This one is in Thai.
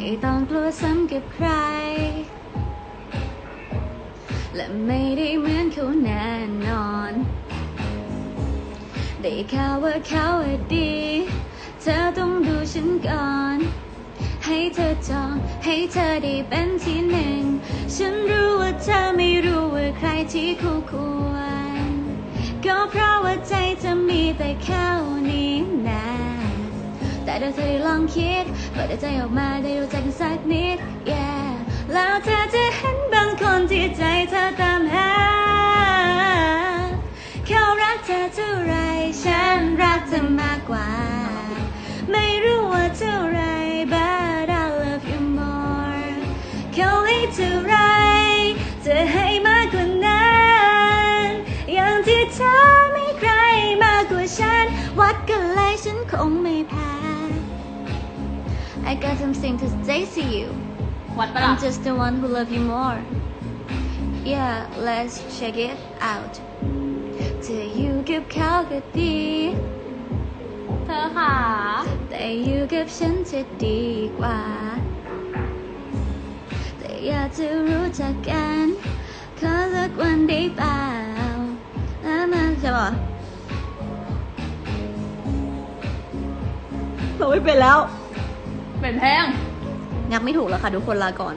ไม่ต้องกลัวซ้ำกับใคร และไม่ได้เหมือนเขาแน่นอน ได้ข่าวว่าเขาดี เธอต้องดูฉันก่อน ให้เธอจองให้เธอได้เป็นที่หนึ่ง ฉันรู้ว่าเธอไม่รู้ว่าใครที่คู่ควร ก็เพราะว่าใจจะมีแต่เขานี้นะแต่ถ้าเธอ ลองคิดเปิดใจออกมาได้รู้จักกันสักนิด yeah แล้วเธอจะเห็นบางคนที่ใจเธอตามหาเขารักเธอเท่าไรฉันรักเธอมากกว่า ไม่รู้ว่าเท่าไร but I love you more เขาให้เท่าไรจะให้มากกว่านั้นอย่างที่เธอไม่ใครมากกว่าฉัน วัดกันเลยฉันคงไม่แพ้ I got something to say to you วัดปะล่ะ I'm just the one who love you more Yeah let's check it out เธออยู่กับเขาก็ดี เธอค่ะ แต่อยู่กับฉันจะดีกว่า แต่อยากจะรู้จักกันขอสักวันได้เปล่าแล้วมันจะบอกเราไม่เป็นแล้ว เป็นแพงงักไม่ถูกแล้วค่ะทุกคนลาก่อน